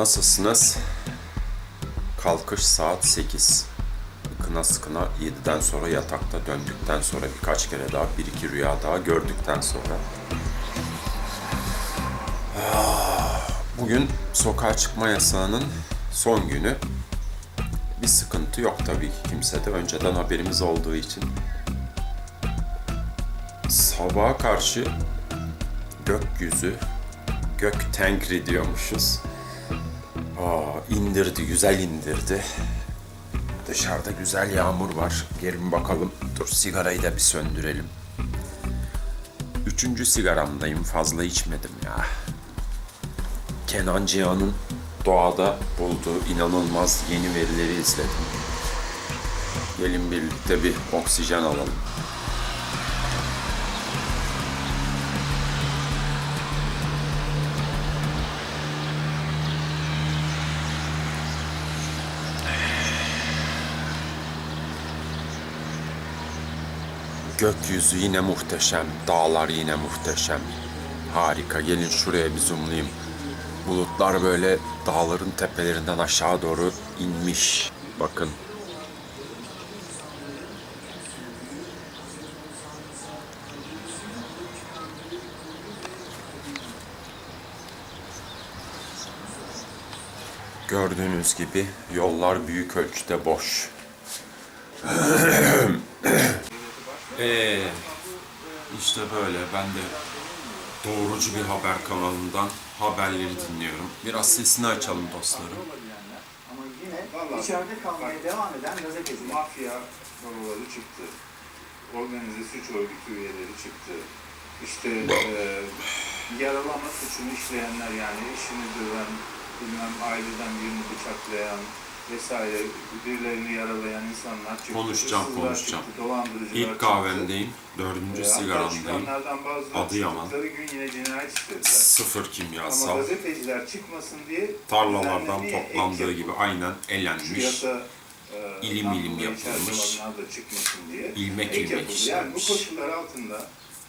Nasılsınız? Kalkış saat 8. Kına sıkına 7'den sonra yatakta döndükten sonra birkaç kere daha bir iki rüya daha gördükten sonra. Ah, Bugün sokağa çıkma yasağının son günü. Bir sıkıntı yok tabii ki kimsede. Önceden haberimiz olduğu için sabaha karşı gökyüzü, gök tenkri diyormuşuz. Aa, indirdi, güzel indirdi. Dışarıda güzel yağmur var. Gelin bakalım. Dur sigarayı da bir söndürelim. Üçüncü sigaramdayım. Fazla içmedim ya. Kenan Cihan'ın doğada bulduğu inanılmaz yeni verileri izledim. Gelin birlikte bir oksijen alalım. Gökyüzü yine muhteşem, dağlar yine muhteşem. Harika, gelin şuraya bir zoomlayayım. Bulutlar böyle dağların tepelerinden aşağı doğru inmiş. Bakın. Gördüğünüz gibi yollar büyük ölçüde boş. Ee, işte böyle ben de doğrucu bir haber kanalından haberleri dinliyorum. Biraz sesini açalım dostlarım. Ama yine içeride kalmaya devam eden gazeteciler. Mafya babaları çıktı. Organize suç örgütü üyeleri çıktı. İşte e, yaralama suçunu işleyenler yani eşini döven, bilmem aileden birini bıçaklayan vesaire birilerini yaralayan insanlar çıktı. Konuşacağım, konuşacağım. Çıktı, dolandırıcılar İlk kahvemdeyim, dördüncü E, sigaramdayım. Adıyaman. gün yine cinayet. Sıfır Ama kimyasal. gazeteciler çıkmasın diye Tarlalardan toplandığı gibi aynen elenmiş. yasa e, ilim ilim yapılmış. diye İlmek ek ilmek yapıldı. Yani bu koşullar altında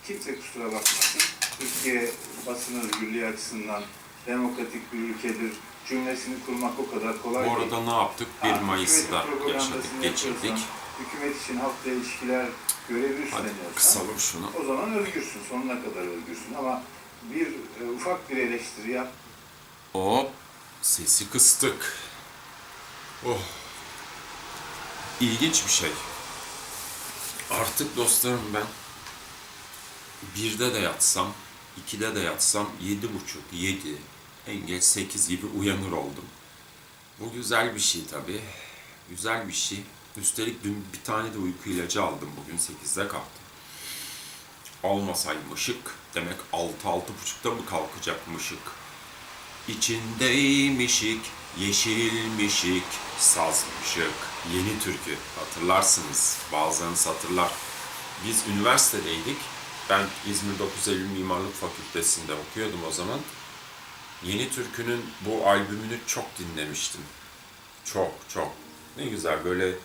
kimse kusura bakmasın. Türkiye basın özgürlüğü açısından demokratik bir ülkedir. Cümlesini kurmak o kadar kolay Bu değil. arada ne yaptık? 1 Ha, Mayıs'ı da hükümetin yaşadık, geçirdik. Hükümet için halkla ilişkiler görevi üstleniyorsan kısalım şunu. o zaman özgürsün. Sonuna kadar özgürsün. Ama bir e, ufak bir eleştiri yap. Hop, sesi kıstık. Oh. İlginç bir şey. Artık dostlarım ben birde de yatsam, ikide de yatsam yedi buçuk, yedi, en geç sekiz gibi uyanır oldum. Bu güzel bir şey tabii. Güzel bir şey. Üstelik dün bir tane de uyku ilacı aldım bugün sekizde kalktım. Almasayım ışık, demek altı altı buçukta mı kalkacakmışık? İçindeymişik, yeşilmişik, sazmışık. Yeni türkü hatırlarsınız, bazılarınız hatırlar. Biz üniversitedeydik. Ben İzmir 9 Eylül Mimarlık Fakültesi'nde okuyordum o zaman. Yeni Türkü'nün bu albümünü çok dinlemiştim. Çok çok. Ne güzel böyle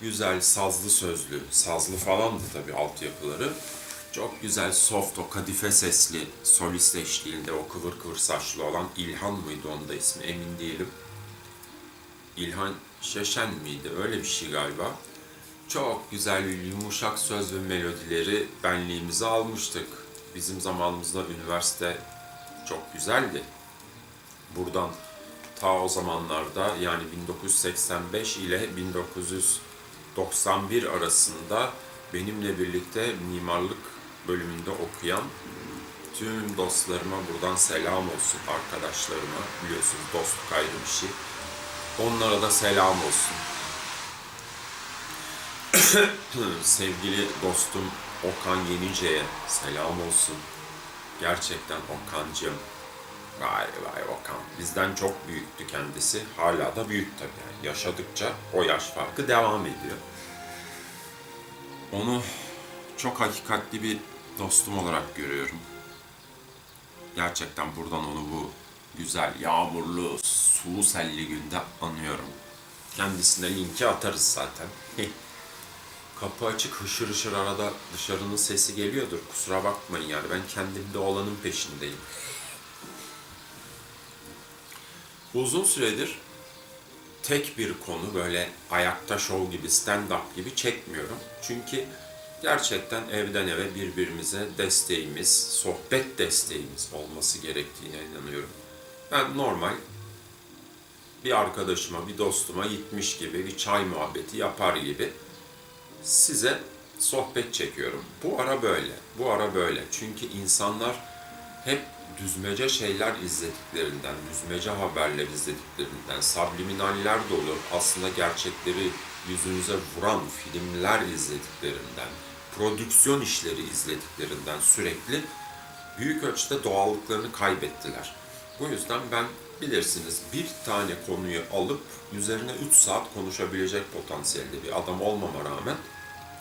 güzel sazlı sözlü, sazlı falandı tabii altyapıları. Çok güzel soft o kadife sesli solist eşliğinde o kıvır kıvır saçlı olan İlhan mıydı onun da ismi emin değilim. İlhan Şeşen miydi öyle bir şey galiba. Çok güzel yumuşak söz ve melodileri benliğimize almıştık. Bizim zamanımızda üniversite çok güzeldi. Buradan ta o zamanlarda yani 1985 ile 1991 arasında benimle birlikte mimarlık bölümünde okuyan tüm dostlarıma buradan selam olsun arkadaşlarıma. Biliyorsunuz dostluk ayrı bir şey. Onlara da selam olsun. Sevgili dostum Okan Yenice'ye selam olsun. Gerçekten Okan'cığım Vay vay Okan. Bizden çok büyüktü kendisi. Hala da büyük tabii. Yani yaşadıkça o yaş farkı devam ediyor. Onu çok hakikatli bir dostum olarak görüyorum. Gerçekten buradan onu bu güzel, yağmurlu, sulu selli günde anıyorum. Kendisine linki atarız zaten. Kapı açık hışır hışır arada dışarının sesi geliyordur. Kusura bakmayın yani ben kendimde olanın peşindeyim. Uzun süredir tek bir konu böyle ayakta şov gibi, stand-up gibi çekmiyorum. Çünkü gerçekten evden eve birbirimize desteğimiz, sohbet desteğimiz olması gerektiğine inanıyorum. Ben normal bir arkadaşıma, bir dostuma gitmiş gibi bir çay muhabbeti yapar gibi size sohbet çekiyorum. Bu ara böyle, bu ara böyle. Çünkü insanlar hep düzmece şeyler izlediklerinden, düzmece haberler izlediklerinden, subliminaller dolu aslında gerçekleri yüzünüze vuran filmler izlediklerinden, prodüksiyon işleri izlediklerinden sürekli büyük ölçüde doğallıklarını kaybettiler. Bu yüzden ben bilirsiniz bir tane konuyu alıp üzerine 3 saat konuşabilecek potansiyelde bir adam olmama rağmen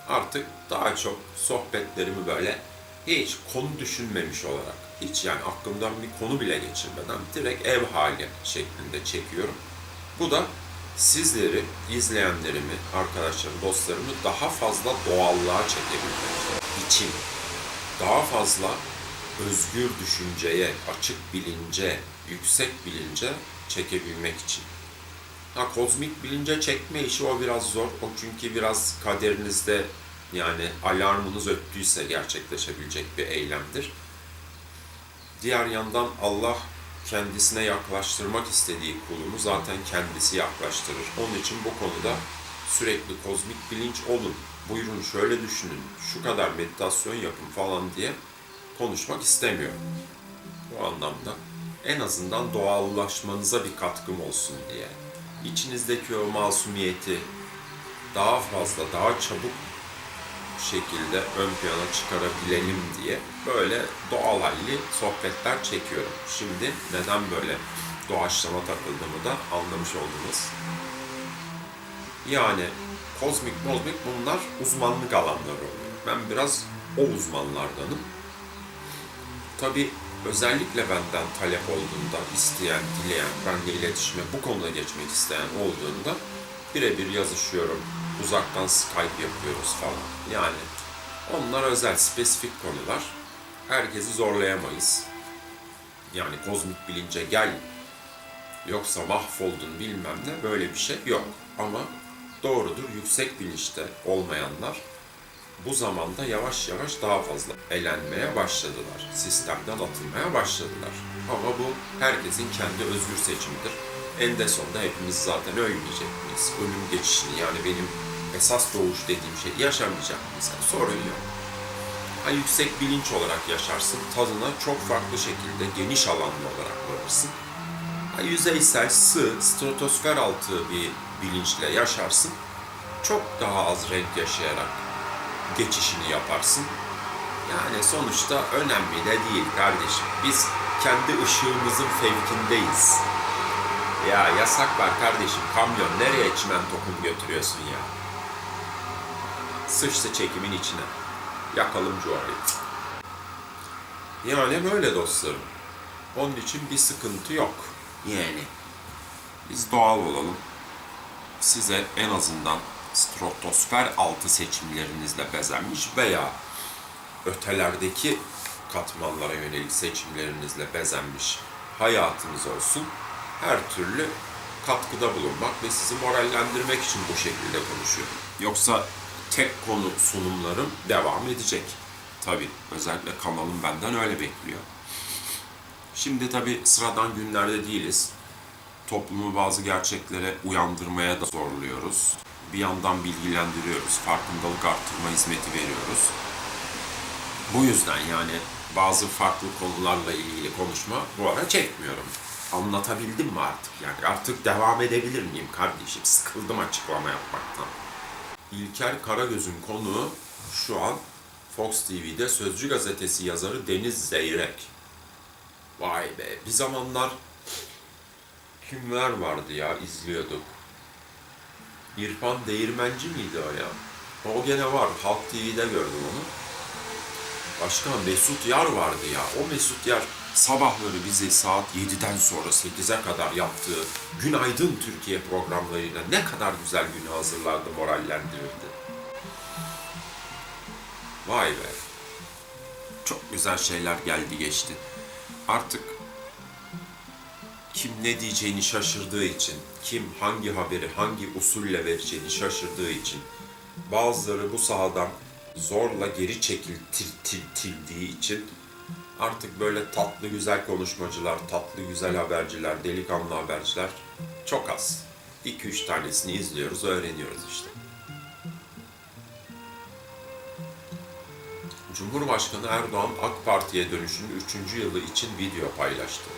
artık daha çok sohbetlerimi böyle hiç konu düşünmemiş olarak, hiç yani aklımdan bir konu bile geçirmeden direkt ev hali şeklinde çekiyorum. Bu da sizleri, izleyenlerimi, arkadaşlarımı, dostlarımı daha fazla doğallığa çekebilmek için, daha fazla özgür düşünceye, açık bilince, yüksek bilince çekebilmek için. Ha kozmik bilince çekme işi o biraz zor. O çünkü biraz kaderinizde yani alarmınız öttüyse gerçekleşebilecek bir eylemdir. Diğer yandan Allah kendisine yaklaştırmak istediği kulunu zaten kendisi yaklaştırır. Onun için bu konuda sürekli kozmik bilinç olun. Buyurun şöyle düşünün, şu kadar meditasyon yapın falan diye konuşmak istemiyorum. Bu anlamda en azından doğallaşmanıza bir katkım olsun diye. İçinizdeki o masumiyeti daha fazla, daha çabuk şekilde ön plana çıkarabilelim diye böyle doğal halli sohbetler çekiyorum. Şimdi neden böyle doğaçlama takıldığımı da anlamış oldunuz. Yani kozmik kozmik bunlar uzmanlık alanları oluyor. Ben biraz o uzmanlardanım. Tabi özellikle benden talep olduğunda isteyen, dileyen, benimle iletişime bu konuda geçmek isteyen olduğunda birebir yazışıyorum. Uzaktan Skype yapıyoruz falan. Yani onlar özel, spesifik konular. Herkesi zorlayamayız. Yani kozmik bilince gel yoksa mahvoldun bilmem ne böyle bir şey yok. Ama doğrudur yüksek bilinçte olmayanlar bu zamanda yavaş yavaş daha fazla elenmeye başladılar. Sistemden atılmaya başladılar. Ama bu herkesin kendi özgür seçimidir. En de sonunda hepimiz zaten ölmeyecek miyiz? Ölüm geçişini yani benim esas doğuş dediğim şey yaşamayacak? Yani sorun yok. Ha, yüksek bilinç olarak yaşarsın, tadına çok farklı şekilde geniş alanlı olarak varırsın. Ha, yüzeysel, sığ, stratosfer altı bir bilinçle yaşarsın. Çok daha az renk yaşayarak geçişini yaparsın. Yani sonuçta önemli de değil kardeşim. Biz kendi ışığımızın fevkindeyiz. Ya yasak var kardeşim. Kamyon nereye çimento kum götürüyorsun ya? Sıçtı çekimin içine. Yakalım cuvarayı. Yani böyle dostlarım. Onun için bir sıkıntı yok. Yani. Biz doğal olalım. Size en azından stratosfer altı seçimlerinizle bezenmiş veya ötelerdeki katmanlara yönelik seçimlerinizle bezenmiş hayatınız olsun. Her türlü katkıda bulunmak ve sizi morallendirmek için bu şekilde konuşuyorum. Yoksa tek konu sunumlarım devam edecek. Tabi özellikle kanalım benden öyle bekliyor. Şimdi tabi sıradan günlerde değiliz. Toplumu bazı gerçeklere uyandırmaya da zorluyoruz. Bir yandan bilgilendiriyoruz, farkındalık arttırma hizmeti veriyoruz. Bu yüzden yani bazı farklı konularla ilgili konuşma bu ara çekmiyorum. Anlatabildim mi artık? Yani artık devam edebilir miyim kardeşim? Sıkıldım açıklama yapmaktan. İlker Karagöz'ün konuğu şu an Fox TV'de Sözcü Gazetesi yazarı Deniz Zeyrek. Vay be, bir zamanlar kimler vardı ya izliyorduk. İrfan Değirmenci miydi o ya? O gene var. Halk TV'de gördüm onu. Başka Mesut Yar vardı ya. O Mesut Yar sabahları bizi saat 7'den sonra 8'e kadar yaptığı Günaydın Türkiye programlarıyla ne kadar güzel günü hazırlardı, morallendirirdi. Vay be. Çok güzel şeyler geldi geçti. Artık kim ne diyeceğini şaşırdığı için, kim hangi haberi hangi usulle vereceğini şaşırdığı için bazıları bu sahadan zorla geri çekiltildiği için artık böyle tatlı güzel konuşmacılar, tatlı güzel haberciler, delikanlı haberciler çok az. 2-3 tanesini izliyoruz, öğreniyoruz işte. Cumhurbaşkanı Erdoğan AK Parti'ye dönüşünün 3. yılı için video paylaştı.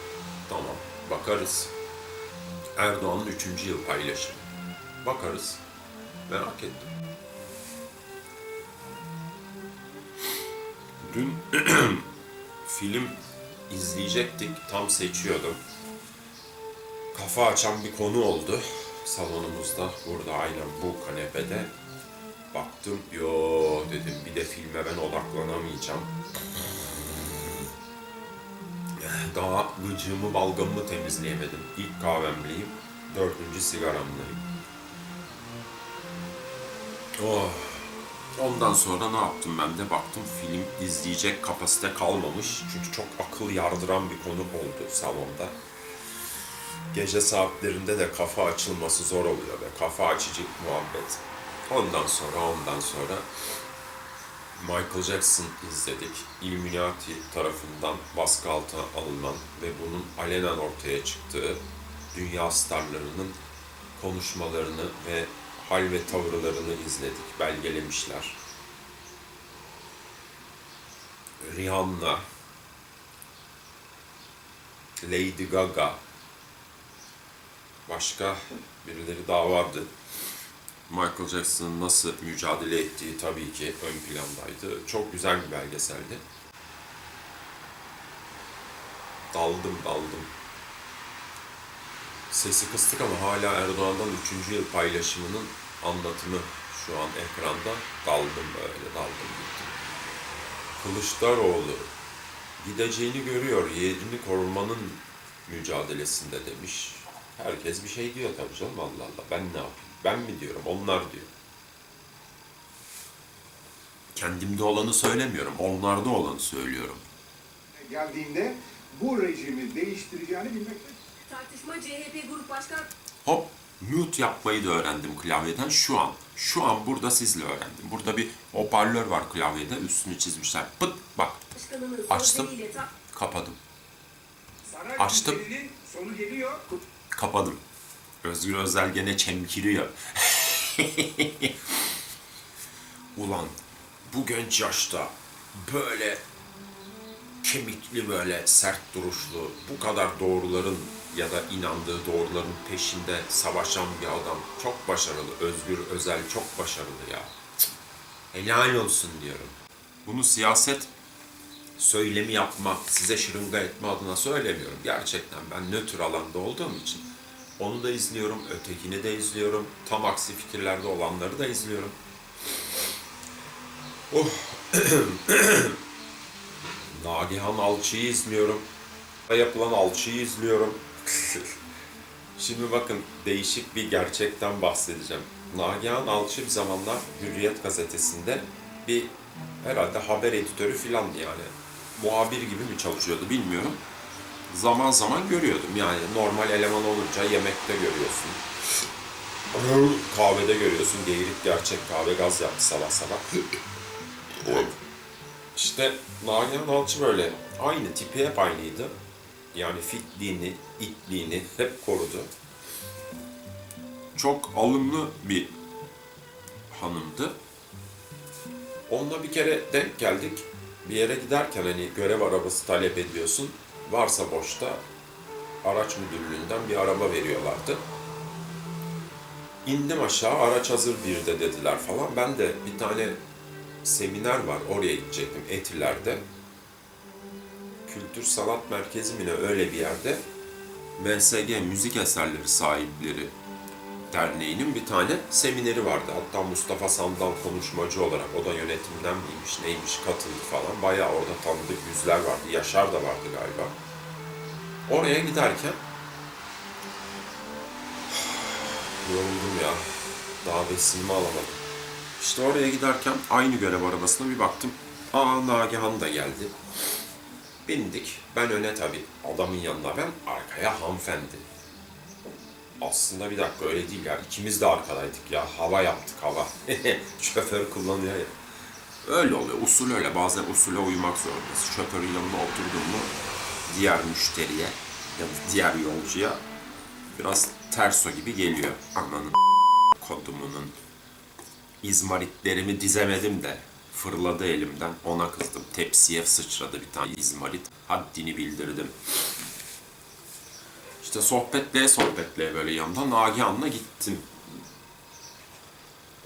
Tamam, bakarız. Erdoğan'ın 3. yıl paylaşımı. Bakarız. Merak ettim. Dün film izleyecektik, tam seçiyordum. Kafa açan bir konu oldu salonumuzda, burada aynen bu kanepede. Baktım, yo dedim bir de filme ben odaklanamayacağım. Daha gıcığımı, balgamımı temizleyemedim. İlk kahvemliyim, dördüncü sigaramdayım. Oh. Ondan sonra ne yaptım ben de? Baktım film izleyecek kapasite kalmamış. Çünkü çok akıl yardıran bir konu oldu salonda. Gece saatlerinde de kafa açılması zor oluyor ve kafa açıcı muhabbet. Ondan sonra, ondan sonra Michael Jackson izledik. Illuminati tarafından baskı altına alınan ve bunun alenen ortaya çıktığı dünya starlarının konuşmalarını ve hal ve tavırlarını izledik, belgelemişler. Rihanna, Lady Gaga, başka birileri daha vardı. Michael Jackson'ın nasıl mücadele ettiği tabii ki ön plandaydı. Çok güzel bir belgeseldi. Daldım daldım. Sesi kıstık ama hala Erdoğan'dan 3. yıl paylaşımının anlatımı şu an ekranda. Daldım böyle daldım gittim. Kılıçdaroğlu gideceğini görüyor, yerini korumanın mücadelesinde demiş. Herkes bir şey diyor tabii canım Allah Allah. Ben ne yapayım? Ben mi diyorum, onlar diyor. Kendimde olanı söylemiyorum, onlarda olanı söylüyorum. geldiğinde bu rejimi değiştireceğini bilmekte Tartışma CHP Grup Başkan Hop, mute yapmayı da öğrendim klavyeden şu an. Şu an burada sizle öğrendim. Burada bir hoparlör var klavyede, üstünü çizmişler. Pıt, bak, Açtım. kapadım. Açtım. sonu geliyor. Kapadım. Özgür Özel gene çemkiriyor. Ulan bu genç yaşta böyle kemikli böyle sert duruşlu, bu kadar doğruların ya da inandığı doğruların peşinde savaşan bir adam çok başarılı. Özgür Özel çok başarılı ya. Cık. Helal olsun diyorum. Bunu siyaset söylemi yapma, size şırınga etme adına söylemiyorum. Gerçekten ben nötr alanda olduğum için onu da izliyorum, ötekini de izliyorum. Tam aksi fikirlerde olanları da izliyorum. Oh. Nagihan Alçı'yı izliyorum. Yapılan Alçı'yı izliyorum. Şimdi bakın değişik bir gerçekten bahsedeceğim. Nagihan Alçı bir zamanlar Hürriyet gazetesinde bir herhalde haber editörü filandı yani. Muhabir gibi mi çalışıyordu bilmiyorum. Zaman zaman görüyordum yani normal eleman olunca yemekte görüyorsun. Kahvede görüyorsun. Geyirik gerçek kahve gaz yaptı sabah sabah. İşte Nagihan Alçı böyle aynı tipi hep aynıydı. Yani fitliğini, itliğini hep korudu. Çok alımlı bir hanımdı. Onunla bir kere denk geldik. Bir yere giderken hani görev arabası talep ediyorsun. Varsa boşta araç müdürlüğünden bir araba veriyorlardı. İndim aşağı araç hazır bir de dediler falan. Ben de bir tane seminer var oraya gidecektim Etiler'de. Kültür Sanat Merkezi mi ne öyle bir yerde. MSG Müzik Eserleri Sahipleri Derneği'nin bir tane semineri vardı. Hatta Mustafa Sandal konuşmacı olarak, o da yönetimden miymiş, neymiş katıldı falan. Bayağı orada tanıdık yüzler vardı. Yaşar da vardı galiba. Oraya giderken yoruldum ya. Daha besinimi alamadım. İşte oraya giderken aynı görev arabasına bir baktım. Aa Nagihan da geldi. Bindik. Ben öne tabii. Adamın yanında ben, arkaya hanımefendi. Aslında bir dakika öyle değil ya. İkimiz de arkadaydık ya. Hava yaptık hava. Şoför kullanıyor ya. Öyle oluyor. Usul öyle. Bazen usule uymak zorundasın. Şoförün yanına oturdun mu diğer müşteriye ya da diğer yolcuya biraz terso gibi geliyor. Ananın kodumunun izmaritlerimi dizemedim de fırladı elimden. Ona kızdım. Tepsiye sıçradı bir tane izmarit. Haddini bildirdim. İşte sohbetleye sohbetleye böyle yandan Nagihan'la gittim.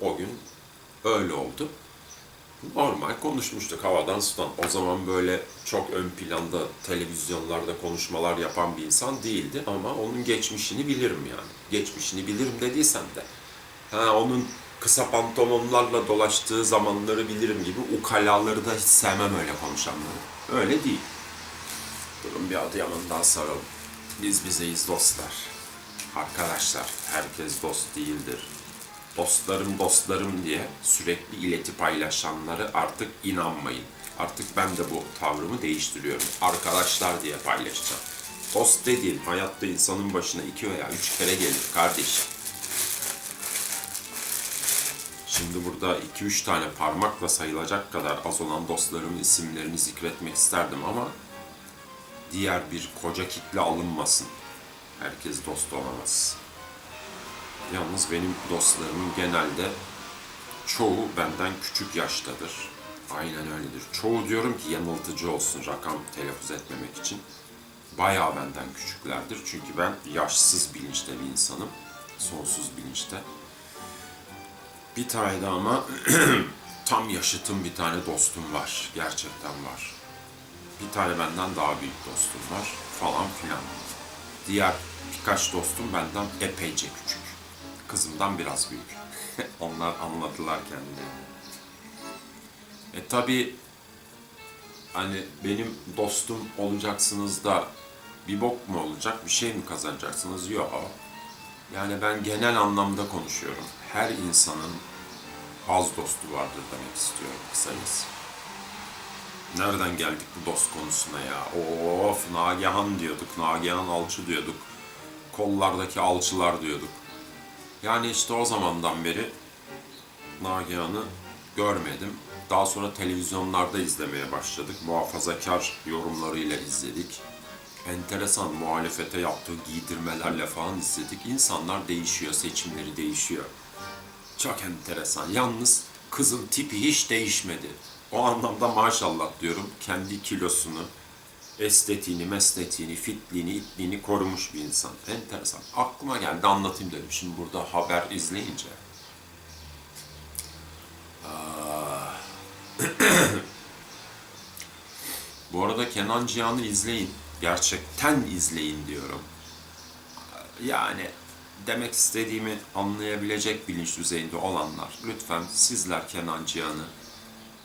O gün öyle oldu. Normal konuşmuştuk havadan sudan. O zaman böyle çok ön planda televizyonlarda konuşmalar yapan bir insan değildi ama onun geçmişini bilirim yani. Geçmişini bilirim dediysem de. Ha onun kısa pantolonlarla dolaştığı zamanları bilirim gibi ukalaları da hiç sevmem öyle konuşanları. Öyle değil. Durun bir adı yanından saralım. Biz bizeyiz dostlar. Arkadaşlar, herkes dost değildir. Dostlarım dostlarım diye sürekli ileti paylaşanları artık inanmayın. Artık ben de bu tavrımı değiştiriyorum. Arkadaşlar diye paylaşacağım. Dost dediğin hayatta insanın başına iki veya üç kere gelir kardeşim. Şimdi burada 2-3 tane parmakla sayılacak kadar az olan dostlarımın isimlerini zikretmek isterdim ama diğer bir koca kitle alınmasın. Herkes dost olamaz. Yalnız benim dostlarımın genelde çoğu benden küçük yaştadır. Aynen öyledir. Çoğu diyorum ki yanıltıcı olsun rakam telaffuz etmemek için. Bayağı benden küçüklerdir. Çünkü ben yaşsız bilinçte bir insanım. Sonsuz bilinçte. Bir tane de ama tam yaşıtım bir tane dostum var. Gerçekten var. Bir tane benden daha büyük dostum var falan filan. Diğer birkaç dostum benden epeyce küçük. Kızımdan biraz büyük. Onlar anladılar kendilerini. E tabi hani benim dostum olacaksınız da bir bok mu olacak, bir şey mi kazanacaksınız? Yok. Yani ben genel anlamda konuşuyorum. Her insanın az dostu vardır demek istiyorum kısacası. Nereden geldik bu dost konusuna ya? Of Nagihan diyorduk, Nagihan alçı diyorduk. Kollardaki alçılar diyorduk. Yani işte o zamandan beri Nagihan'ı görmedim. Daha sonra televizyonlarda izlemeye başladık. Muhafazakar yorumlarıyla izledik. Enteresan muhalefete yaptığı giydirmelerle falan izledik. İnsanlar değişiyor, seçimleri değişiyor. Çok enteresan. Yalnız kızın tipi hiç değişmedi. O anlamda maşallah diyorum. Kendi kilosunu, estetiğini, mesletiğini, fitliğini, itliğini korumuş bir insan. Enteresan. Aklıma geldi anlatayım dedim. Şimdi burada haber izleyince. Bu arada Kenan Cihan'ı izleyin. Gerçekten izleyin diyorum. Yani demek istediğimi anlayabilecek bilinç düzeyinde olanlar lütfen sizler Kenan Cihan'ı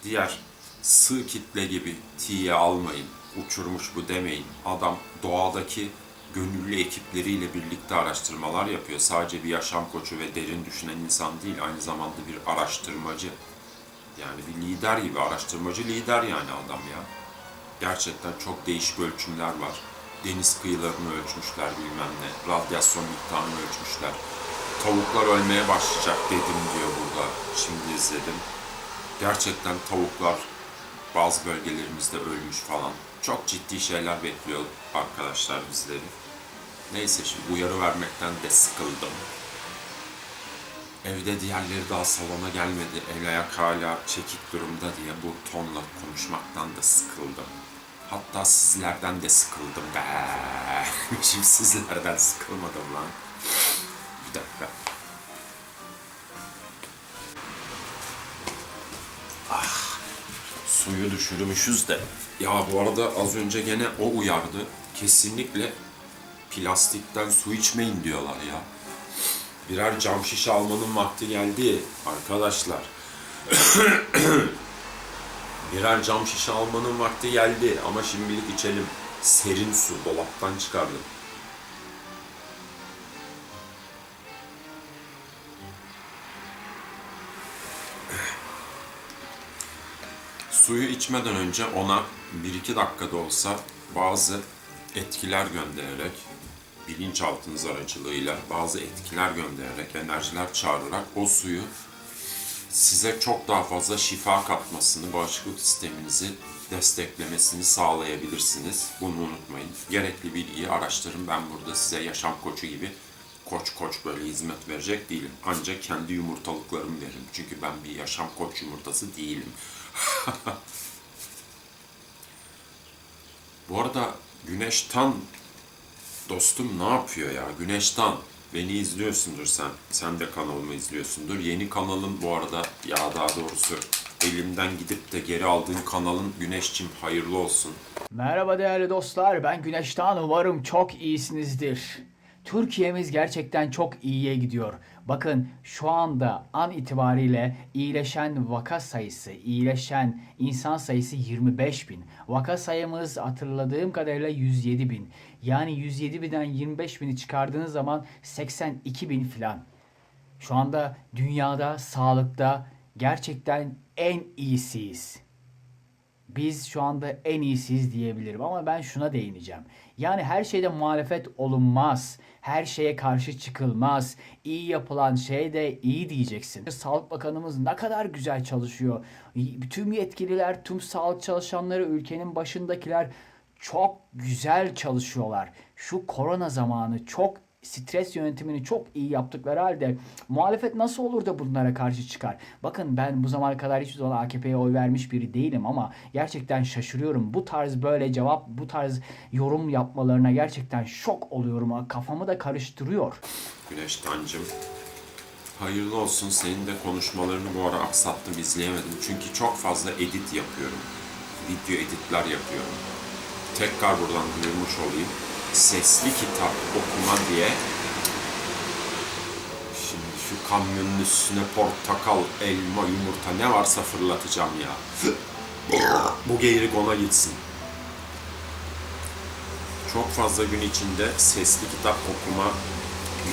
diğer sığ kitle gibi tiye almayın. Uçurmuş bu demeyin. Adam doğadaki gönüllü ekipleriyle birlikte araştırmalar yapıyor. Sadece bir yaşam koçu ve derin düşünen insan değil, aynı zamanda bir araştırmacı. Yani bir lider gibi, araştırmacı lider yani adam ya. Gerçekten çok değişik ölçümler var. Deniz kıyılarını ölçmüşler bilmem ne, radyasyon miktarını ölçmüşler. Tavuklar ölmeye başlayacak dedim diyor burada. Şimdi izledim. Gerçekten tavuklar bazı bölgelerimizde ölmüş falan. Çok ciddi şeyler bekliyor arkadaşlar bizleri. Neyse şimdi uyarı vermekten de sıkıldım. Evde diğerleri daha salona gelmedi. El ayak hala çekik durumda diye bu tonla konuşmaktan da sıkıldım. Hatta sizlerden de sıkıldım be. Şimdi sizlerden sıkılmadım lan. Bir dakika. suyu düşürmüşüz de. Ya bu arada az önce gene o uyardı. Kesinlikle plastikten su içmeyin diyorlar ya. Birer cam şişe almanın vakti geldi arkadaşlar. Birer cam şişe almanın vakti geldi ama şimdilik içelim. Serin su dolaptan çıkardım. Suyu içmeden önce ona 1-2 dakikada olsa bazı etkiler göndererek, bilinçaltınız aracılığıyla bazı etkiler göndererek, enerjiler çağırarak o suyu size çok daha fazla şifa katmasını, bağışıklık sisteminizi desteklemesini sağlayabilirsiniz. Bunu unutmayın. Gerekli bilgiyi araştırın. Ben burada size yaşam koçu gibi koç koç böyle hizmet verecek değilim. Ancak kendi yumurtalıklarımı veririm. Çünkü ben bir yaşam koç yumurtası değilim. Bu arada Güneş Tan dostum ne yapıyor ya? Güneş Tan beni izliyorsundur sen. Sen de kanalımı izliyorsundur. Yeni kanalım bu arada ya daha doğrusu elimden gidip de geri aldığın kanalın Güneşçim hayırlı olsun. Merhaba değerli dostlar, ben Güneş'ten umarım çok iyisinizdir. Türkiye'miz gerçekten çok iyiye gidiyor. Bakın şu anda an itibariyle iyileşen vaka sayısı, iyileşen insan sayısı 25 bin. Vaka sayımız hatırladığım kadarıyla 107 bin. Yani 107 binden 25 bini çıkardığınız zaman 82 bin filan. Şu anda dünyada, sağlıkta gerçekten en iyisiyiz. Biz şu anda en iyisiyiz diyebilirim ama ben şuna değineceğim. Yani her şeyde muhalefet olunmaz. Her şeye karşı çıkılmaz. İyi yapılan şey de iyi diyeceksin. Sağlık Bakanımız ne kadar güzel çalışıyor. Tüm yetkililer, tüm sağlık çalışanları, ülkenin başındakiler çok güzel çalışıyorlar. Şu korona zamanı çok stres yönetimini çok iyi yaptıkları halde muhalefet nasıl olur da bunlara karşı çıkar? Bakın ben bu zamana kadar hiçbir zaman AKP'ye oy vermiş biri değilim ama gerçekten şaşırıyorum. Bu tarz böyle cevap, bu tarz yorum yapmalarına gerçekten şok oluyorum. Kafamı da karıştırıyor. Güneş Tancım. Hayırlı olsun. Senin de konuşmalarını bu ara aksattım, izleyemedim. Çünkü çok fazla edit yapıyorum. Video editler yapıyorum. Tekrar buradan duyurmuş olayım. Sesli kitap okuma diye Şimdi şu kamyonun üstüne portakal, elma, yumurta ne varsa fırlatacağım ya. Bu geyirik ona gitsin. Çok fazla gün içinde sesli kitap okuma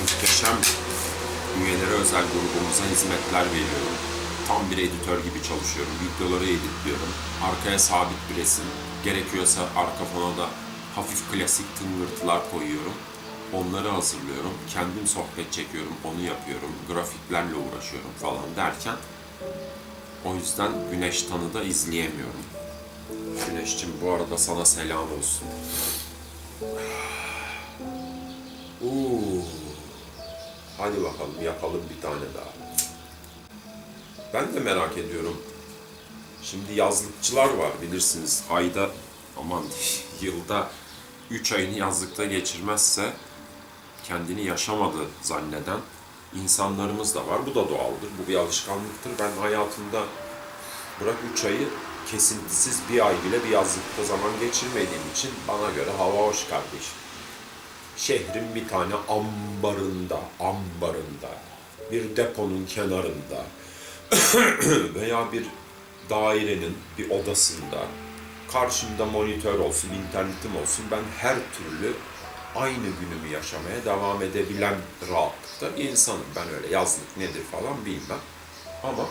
muhteşem üyelere özel grubumuza hizmetler veriyorum. Tam bir editör gibi çalışıyorum. Videoları editliyorum. Arkaya sabit bir resim. Gerekiyorsa arka fona da hafif klasik tıngırtılar koyuyorum. Onları hazırlıyorum. Kendim sohbet çekiyorum. Onu yapıyorum. Grafiklerle uğraşıyorum falan derken o yüzden Güneş Tan'ı da izleyemiyorum. Güneş'cim bu arada sana selam olsun. Uuu. Hadi bakalım yapalım bir tane daha. Ben de merak ediyorum. Şimdi yazlıkçılar var bilirsiniz. Ayda aman yılda 3 ayını yazlıkta geçirmezse kendini yaşamadı zanneden insanlarımız da var. Bu da doğaldır. Bu bir alışkanlıktır. Ben hayatımda bırak 3 ayı kesintisiz bir ay bile bir yazlıkta zaman geçirmediğim için bana göre hava hoş kardeşim şehrin bir tane ambarında, ambarında, bir deponun kenarında veya bir dairenin bir odasında karşımda monitör olsun, internetim olsun ben her türlü aynı günümü yaşamaya devam edebilen rahatlıkta bir insanım. Ben öyle yazlık nedir falan bilmem. Ama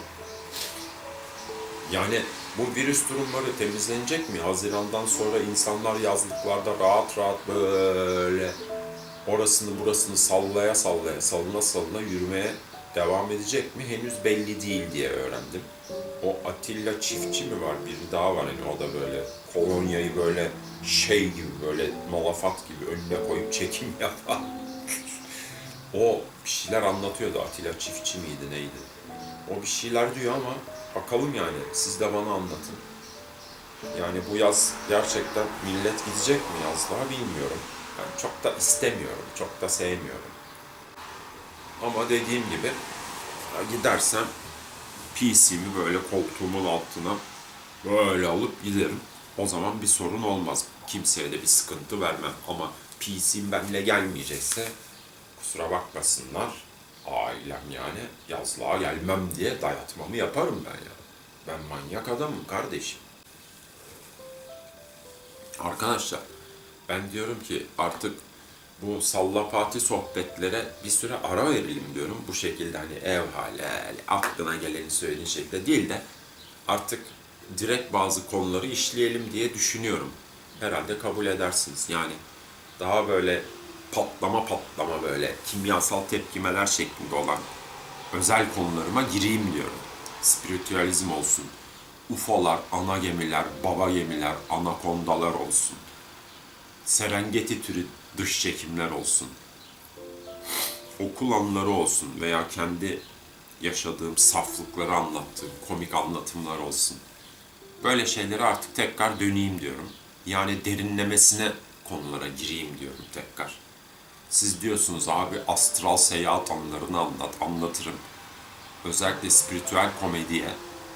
yani bu virüs durumları temizlenecek mi? Hazirandan sonra insanlar yazlıklarda rahat rahat böyle orasını burasını sallaya sallaya, salına salına yürümeye devam edecek mi? Henüz belli değil diye öğrendim. O Atilla Çiftçi mi var? Biri daha var hani o da böyle kolonyayı böyle şey gibi böyle malafat gibi önüne koyup çekim yapan. o bir şeyler anlatıyordu Atilla Çiftçi miydi neydi? O bir şeyler diyor ama bakalım yani siz de bana anlatın. Yani bu yaz gerçekten millet gidecek mi yazlığa bilmiyorum. Ben çok da istemiyorum, çok da sevmiyorum. Ama dediğim gibi gidersem PC'mi böyle koltuğumun altına böyle alıp giderim. O zaman bir sorun olmaz. Kimseye de bir sıkıntı vermem. Ama PC'm benimle gelmeyecekse kusura bakmasınlar. Ailem yani yazlığa gelmem diye dayatmamı yaparım ben ya. Ben manyak adamım kardeşim. Arkadaşlar ben diyorum ki artık bu sallapati sohbetlere bir süre ara verelim diyorum. Bu şekilde hani ev hali, aklına geleni söylediğin şekilde değil de artık direkt bazı konuları işleyelim diye düşünüyorum. Herhalde kabul edersiniz. Yani daha böyle patlama patlama böyle kimyasal tepkimeler şeklinde olan özel konularıma gireyim diyorum. Spiritüalizm olsun, UFO'lar, ana gemiler, baba gemiler, anakondalar olsun. Serengeti türü dış çekimler olsun. Okul anıları olsun veya kendi yaşadığım saflıkları anlattığım komik anlatımlar olsun. Böyle şeylere artık tekrar döneyim diyorum. Yani derinlemesine konulara gireyim diyorum tekrar. Siz diyorsunuz abi astral seyahat anılarını anlat, anlatırım. Özellikle spiritüel komediye,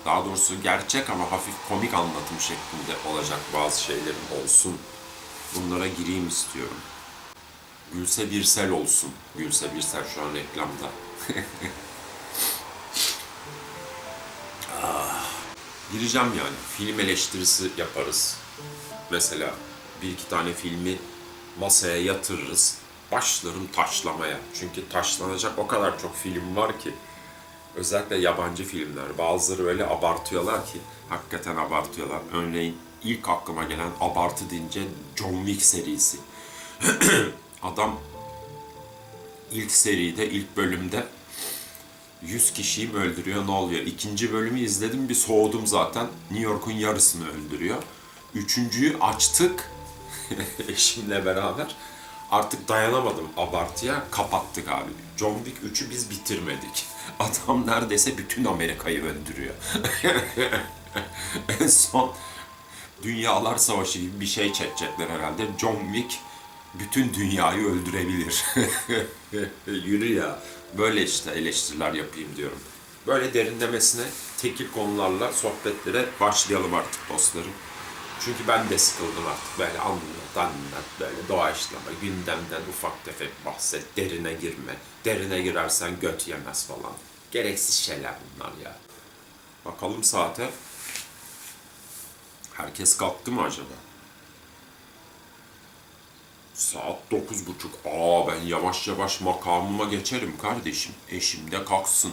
daha doğrusu gerçek ama hafif komik anlatım şeklinde olacak bazı şeylerin olsun. Bunlara gireyim istiyorum. Gülse Birsel olsun. Gülse Birsel şu an reklamda. gireceğim yani. Film eleştirisi yaparız. Mesela bir iki tane filmi masaya yatırırız. Başlarım taşlamaya. Çünkü taşlanacak o kadar çok film var ki. Özellikle yabancı filmler. Bazıları öyle abartıyorlar ki. Hakikaten abartıyorlar. Örneğin ilk aklıma gelen abartı deyince John Wick serisi. Adam ilk seride, ilk bölümde 100 kişiyi mi öldürüyor ne oluyor? İkinci bölümü izledim bir soğudum zaten. New York'un yarısını öldürüyor. Üçüncüyü açtık eşimle beraber. Artık dayanamadım abartıya kapattık abi. John Wick 3'ü biz bitirmedik. Adam neredeyse bütün Amerika'yı öldürüyor. en son Dünyalar Savaşı gibi bir şey çekecekler herhalde. John Wick bütün dünyayı öldürebilir. Yürü ya. Böyle işte eleştiriler yapayım diyorum. Böyle derinlemesine tekil konularla sohbetlere başlayalım artık dostlarım. Çünkü ben de sıkıldım artık böyle anlat anlat böyle doğaçlama gündemden ufak tefek bahset derine girme. Derine girersen göt yemez falan. Gereksiz şeyler bunlar ya. Bakalım saate. Herkes kalktı mı acaba? Saat dokuz buçuk. Aa ben yavaş yavaş makamıma geçerim kardeşim. Eşim de kalksın.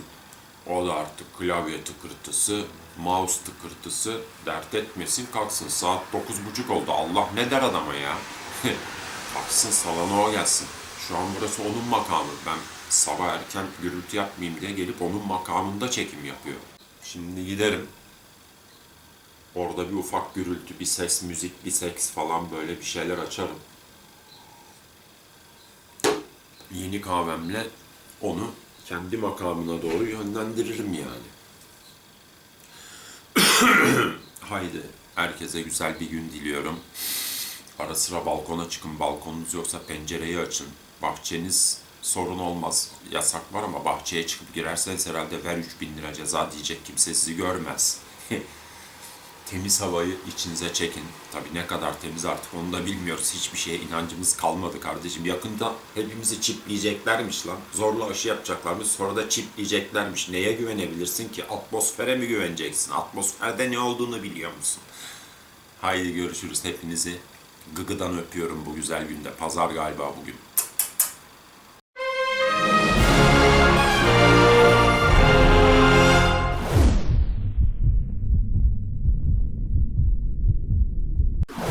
O da artık klavye tıkırtısı, mouse tıkırtısı dert etmesin kalksın. Saat dokuz buçuk oldu. Allah ne der adama ya? kalksın salona o gelsin. Şu an burası onun makamı. Ben sabah erken gürültü yapmayayım diye gelip onun makamında çekim yapıyorum. Şimdi giderim. Orada bir ufak gürültü, bir ses, müzik, bir seks falan böyle bir şeyler açarım. Yeni kahvemle onu kendi makamına doğru yönlendiririm yani. Haydi herkese güzel bir gün diliyorum. Ara sıra balkona çıkın. Balkonunuz yoksa pencereyi açın. Bahçeniz sorun olmaz. Yasak var ama bahçeye çıkıp girerseniz herhalde ver 3000 lira ceza diyecek kimse sizi görmez. temiz havayı içinize çekin. Tabii ne kadar temiz artık onu da bilmiyoruz. Hiçbir şeye inancımız kalmadı kardeşim. Yakında hepimizi çipleyeceklermiş lan. Zorla aşı yapacaklarmış sonra da çipleyeceklermiş. Neye güvenebilirsin ki? Atmosfere mi güveneceksin? Atmosferde ne olduğunu biliyor musun? Haydi görüşürüz hepinizi. Gıgıdan öpüyorum bu güzel günde. Pazar galiba bugün.